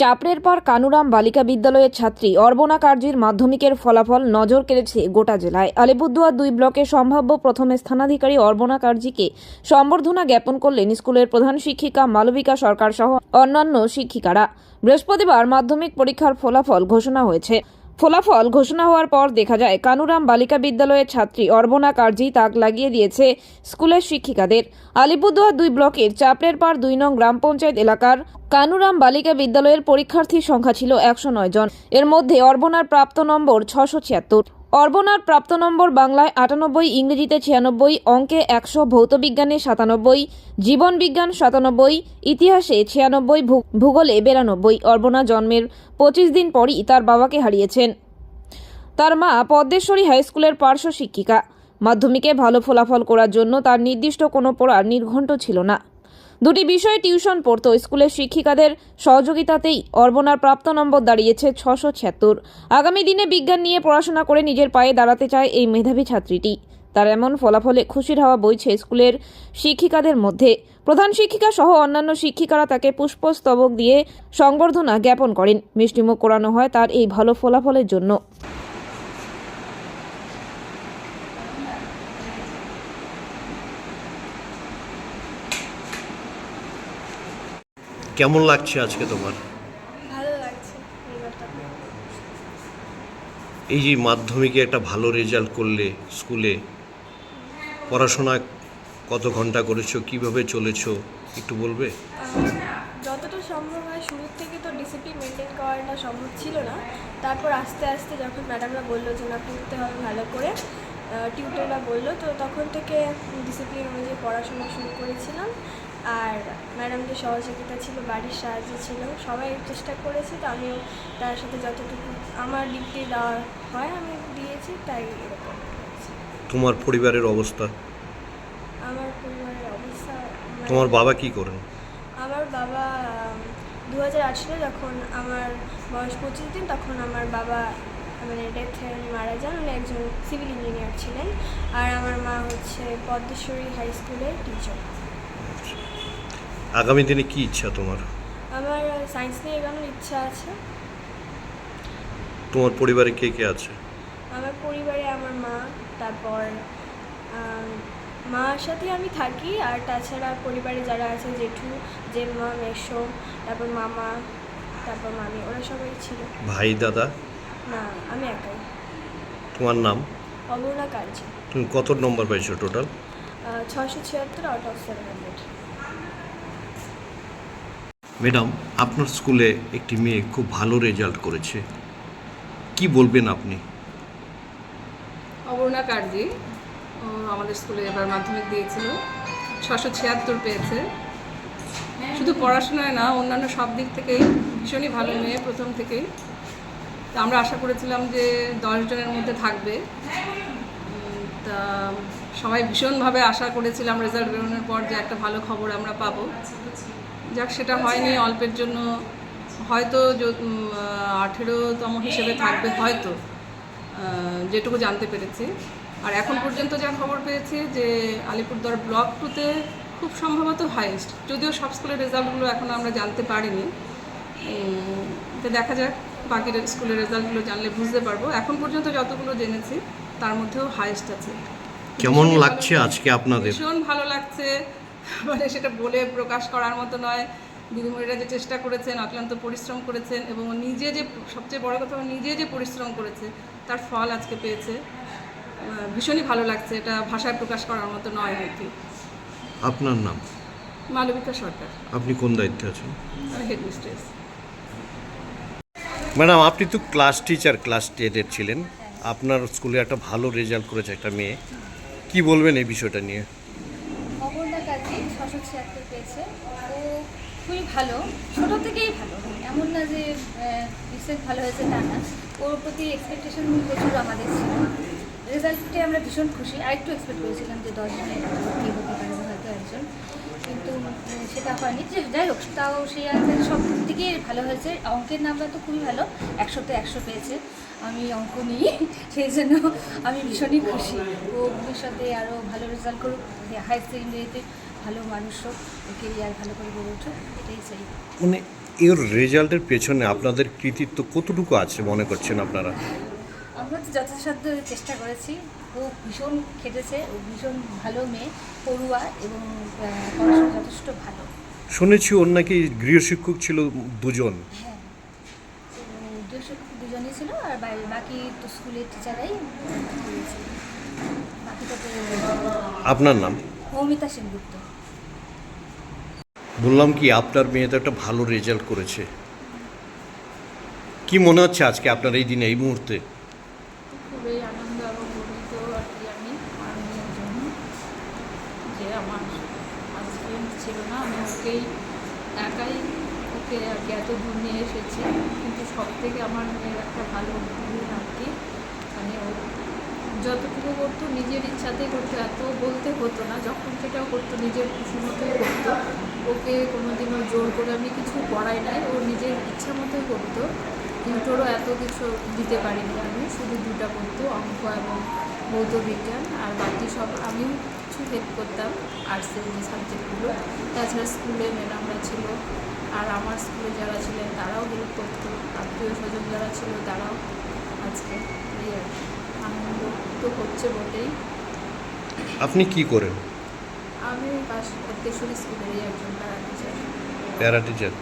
চাপড়ের পর কানুরাম বালিকা বিদ্যালয়ের ছাত্রী অর্বনা কার্জির মাধ্যমিকের ফলাফল নজর কেড়েছে গোটা জেলায়। আলিপুরদুয়ার দুই ব্লকে সম্ভাব্য প্রথম স্থানাধিকারী অর্বনা কার্জিকে সম্বর্ধনা জ্ঞাপন করলেন স্কুলের প্রধান শিক্ষিকা মালবিকা সরকার সহ অন্যান্য শিক্ষিকারা। বৃহস্পতিবার মাধ্যমিক পরীক্ষার ফলাফল ঘোষণা হয়েছে। ফলাফল ঘোষণা হওয়ার পর দেখা যায়, কানুরাম বালিকা বিদ্যালয়ের ছাত্রী অর্বনা কার্জি তাক লাগিয়ে দিয়েছে স্কুলের শিক্ষিকাদের। আলিপুরদুয়ার দুই ব্লকের চাপড়ের পার দুই নং গ্রাম পঞ্চায়েত এলাকার কানুরাম বালিকা বিদ্যালয়ের পরীক্ষার্থীর সংখ্যা ছিল একশো নয় জন। এর মধ্যে অর্বনার প্রাপ্ত নম্বর ছশো ছিয়াত্তর। অর্বনার প্রাপ্ত নম্বর বাংলায় আটানব্বই, ইংরেজিতে ছিয়ানব্বই, অঙ্কে একশো, ভৌতবিজ্ঞানে সাতানব্বই জীবন বিজ্ঞান সাতানব্বই, ইতিহাসে ছিয়ানব্বই ভূগোলে বিরানব্বই। অর্বনা জন্মের পঁচিশ দিন পরই তার বাবাকে হারিয়েছেন। তার মা পদ্মেশ্বরী হাই স্কুলের পার্শ্ব শিক্ষিকা। মাধ্যমিকে ভালো ফলাফল করার জন্য তার নির্দিষ্ট কোনো পড়ার নির্ঘণ্ট ছিল না। দুটি বিষয়ে টিউশন পড়তো। স্কুলের শিক্ষিকাদের সহযোগিতাতেই অর্বনার প্রাপ্ত নম্বর দাঁড়িয়েছে ছশো ছিয়াত্তর। আগামী দিনে বিজ্ঞান নিয়ে পড়াশোনা করে নিজের পায়ে দাঁড়াতে চায় এই মেধাবী ছাত্রীটি। তার এমন ফলাফলে খুশির হাওয়া বইছে স্কুলের শিক্ষিকাদের মধ্যে। প্রধান শিক্ষিকা সহ অন্যান্য শিক্ষিকারা তাকে পুষ্পস্তবক দিয়ে সংবর্ধনা জ্ঞাপন করেন। মিষ্টিমুখ করানো হয় তার এই ভালো ফলাফলের জন্য। কেমন লাগছে আজকে তোমার? ভালো লাগছে এই যে মাধ্যমিকে একটা ভালো রেজাল্ট করলে স্কুলে পড়াশোনা কত ঘণ্টা করেছ কীভাবে চলেছো একটু বলবে? যতটা সম্ভব হয় শুরুর থেকে তো ডিসিপ্লিন মেনটেন করাটা সম্ভব ছিল না। তারপর আস্তে আস্তে যখন ম্যাডামরা বলল যে না পড়তে হবে ভালো করে টিউটাররা বলল তো তখন থেকে ডিসিপ্লিন অনুযায়ী পড়াশোনা শুরু করেছিলাম। আর ম্যাডামদের সহযোগিতা ছিল বাড়ির সাহায্য ছিল। সবাই চেষ্টা করেছে তো আমিও তার সাথে যতটুকু আমার দিয়ে দেওয়া হয় আমি দিয়েছি তাই এরকম তোমার পরিবারের অবস্থা? আমার পরিবারের অবস্থা মানে- তোমার বাবা কি করেন? আমার বাবা দু হাজার আট যখন আমার বয়স পঁচিশ দিন তখন আমার বাবা মানে ডেথে মারা যান। উনি একজন সিভিল ইঞ্জিনিয়ার ছিলেন। আর আমার মা হচ্ছে পদ্মেশ্বরী হাই স্কুলের টিচার আগামী দিনে কি ইচ্ছা তোমার? আমার সায়েন্স নিয়ে এগোনোর ইচ্ছা আছে। তোমার পরিবারে কে কে আছে? আমার পরিবারে আমার মা তারপর মার সাথে আমি থাকি আর তাছাড়া পরিবারে যারা আছে জেঠু জেম্মা মেশো তারপর মামা তারপর মামি ওরা সবাই ছিল। ভাই দাদা? না আমি একাই। তোমার নাম? অবর্ণা কার্য তুমি কত নম্বর পাইছো টোটাল ছশো ছিয়াত্তর out of seven hundred madam, আপনার স্কুলে একটি মেয়ে খুব ভালো রেজাল্ট করেছে। কি বলবেন আপনি? অবর্ণা কার্জি আমাদের স্কুলে এবার মাধ্যমিক দিয়েছিল। ছশো ছিয়াত্তর পেয়েছে। শুধু পড়াশোনায় না, অন্যান্য সব দিক থেকেই ভীষণই ভালো মেয়ে প্রথম থেকেই। তা আমরা আশা করেছিলাম যে দশজনের মধ্যে থাকবে। তা সবাই ভীষণভাবে আশা করেছিলাম রেজাল্ট বেরোনোর পর যে একটা ভালো খবর আমরা পাবো। যাক, সেটা হয়নি, অল্পের জন্য হয়তো আঠেরোতম হিসেবে থাকবে হয়তো যেটুকু জানতে পেরেছি। আর এখন পর্যন্ত যা খবর পেয়েছি যে আলিপুরদুয়ার ব্লক টুতে খুব সম্ভবত হাইয়েস্ট যদিও সব স্কুলের রেজাল্টগুলো এখনও আমরা জানতে পারিনি। তো দেখা যাক বাকি স্কুলের রেজাল্টগুলো জানলে বুঝতে পারব। এখন পর্যন্ত যতগুলো জেনেছি, তার মধ্যেও হাইয়েস্ট আছে। কেমন লাগছে আজকে আপনাদের? ভীষণ ভালো লাগছে। মানে সেটা বলে প্রকাশ করার মতো নয়। দিদিমণিরা যে চেষ্টা করেছেন অক্লান্ত পরিশ্রম করেছেন এবং নিজে যে সবচেয়ে বড় কথা নিজে যে পরিশ্রম করেছে তার ফল আজকে পেয়েছে। ভীষণই ভালো লাগছে। এটা ভাষায় প্রকাশ করার মতো নয় আর কি আপনার নাম? মালবিকা সরকার। আপনি কোন দায়িত্বে আছেন? হেডমিস্ট্রেস। ম্যাডাম আপনি তো ক্লাস টিচার ক্লাস টেনের ছিলেন। আপনার স্কুলে একটা ভালো রেজাল্ট করেছে একটা মেয়ে। কি বলবেন এই বিষয়টা নিয়ে? অপর্ণা কাজী ছশো ছিয়াত্তর পেয়েছে। ও খুবই ভালো, ছোটো থেকেই ভালো। এমন না যে রিসেন্ট ভালো হয়েছে তা না। ওর প্রতি এক্সপেকটেশন প্রচুর আমাদের ছিল। রেজাল্টে আমরা ভীষণ খুশি। আরেকটু এক্সপেক্ট করেছিলাম যে দশ জনের ভর্তি হতে পারবে হয়তো একজন। কিন্তু সেটা হয়নি। যে যাই হোক তাও সেই আনসার সব দিকে ভালো হয়েছে। অঙ্কের নামটা তো খুবই ভালো একশোতে একশো পেয়েছে। আমি অঙ্ক নিই সেই জন্য আমি ভীষণই খুশি। ও ভবিষ্যতে আরও ভালো রেজাল্ট করুক হায়ার সেকেন্ডারিতে ভালো মানুষ হোক কেরিয়ার ভালো করে গড়ে উঠুক এটাই চাই। মানে এর রেজাল্টের পেছনে আপনাদের কৃতিত্ব কতটুকু আছে মনে করছেন আপনারা? আমরা তো যথাসাধ্য চেষ্টা করেছি। ও ভীষণ খেটেছে ও ভীষণ ভালো মেয়ে পড়ুয়া এবং পড়াশোনা যথেষ্ট ভালো। শুনেছি ওর নাকি গৃহশিক্ষক ছিল দুজন। হ্যাঁ দুজনই ছিল আর বাকি তো স্কুলের টিচারাই আপনার নাম? মৌমিতা সেনগুপ্ত। বললাম কি আপনার মেয়ে তো একটা ভালো রেজাল্ট করেছে। কি মনে হচ্ছে আজকে আপনার এই দিনে এই মুহূর্তে? খুবই আনন্দ এবং গর্বিত আর কি আমি আমার মেয়ের জন্য যে আমার হাজব্যান্ড ওকেই একাই ওকে আর কি এত দূর নিয়ে এসেছি। কিন্তু সব থেকে আমার মেয়ের একটা ভালো গুণ আর কি মানে ও যতটুকু করতো নিজের ইচ্ছাতেই করতো, এত বলতে হতো না, যখন সেটাও করতো, নিজের খুশি মতোই করতো। ওকে কোনোদিনও জোর করে আমি কিছু পড়াই নাই, ও নিজের ইচ্ছা মতোই করতো। টিউটরও এত কিছু দিতে পারিনি আমি শুধু দুটা করতো অঙ্ক এবং ভৌত বিজ্ঞান আর বাকি সব আমিও কিছু হেল্প করতাম আর্টসের যে সাবজেক্টগুলো তাছাড়া স্কুলে ম্যাডামরা ছিল আর আমার স্কুলে যারা ছিলেন তারাও হেল্প করতো। আত্মীয় স্বজন যারা ছিল তারাও আজকে এই আর আনন্দ তো হচ্ছে বটেই। আপনি কি করেন? আমি পাশ স্কুলেরই একজন প্যারা টিচার প্যারা টিচার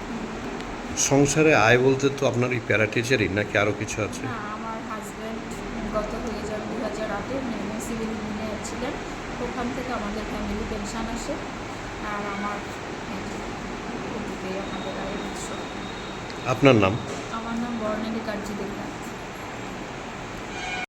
সংসারে আয় বলতে তো আপনার এই প্যারা টিচারই নাকি আরও কিছু আছে? না আমার হাজব্যান্ড গত হয়ে যান দু হাজার আটে সিভিল ইঞ্জিনিয়ার ছিলেন। ওখান থেকে আমাদের ফ্যামিলি পেনশন আসে। আর আমার আমাদের আয়ের উৎস। আপনার নাম? আমার নাম বর্ণালী কার্জি দেবনাথ